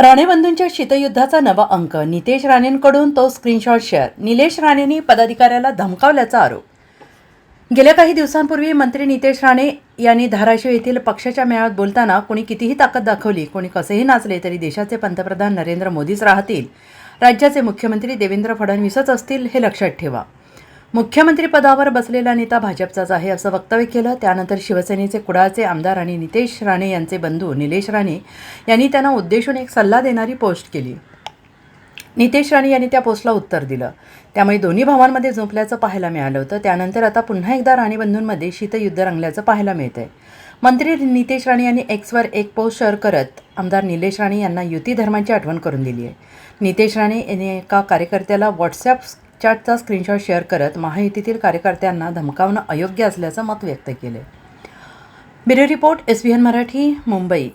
राणेबंधूंच्या शीतयुद्धाचा नवा अंक. नितेश राणेंकडून तो स्क्रीनशॉट शेअर निलेश राणेंनी पदाधिकाऱ्याला धमकावल्याचा आरोप. गेल्या काही दिवसांपूर्वी मंत्री नितेश राणे यांनी धाराशिव येथील पक्षाच्या मेळाव्यात बोलताना कोणी कितीही ताकद दाखवली कोणी कसेही नाचले तरी देशाचे पंतप्रधान नरेंद्र मोदीच राहतील. राज्याचे मुख्यमंत्री देवेंद्र फडणवीसच असतील हे लक्षात ठेवा. मुख्यमंत्रीपदावर बसलेला नेता भाजपचाच आहे असं वक्तव्य केलं. त्यानंतर शिवसेनेचे कुडाळचे आमदार आणि नितेश राणे यांचे बंधू निलेश राणे यांनी त्यांना उद्देशून एक सल्ला देणारी पोस्ट केली. नितेश राणे यांनी त्या पोस्टला उत्तर दिलं. त्यामुळे दोन्ही भावांमध्ये झोपल्याचं पाहायला मिळालं होतं. त्यानंतर आता पुन्हा एकदा राणेबंधूंमध्ये शीतयुद्ध रंगल्याचं पाहायला मिळतंय. मंत्री नितेश राणे यांनी एक्सवर एक पोस्ट शेअर करत आमदार निलेश राणे यांना युती धर्माची आठवण करून दिली आहे नितेश राणे यांनी एका कार्यकर्त्याला व्हॉट्सॲप चॅटचा स्क्रीनशॉट शेअर करत महायुतीतील कार्यकर्त्यांना धमकावणं अयोग्य असल्याचं मत व्यक्त केलं bureau report S B N Marathi Mumbai.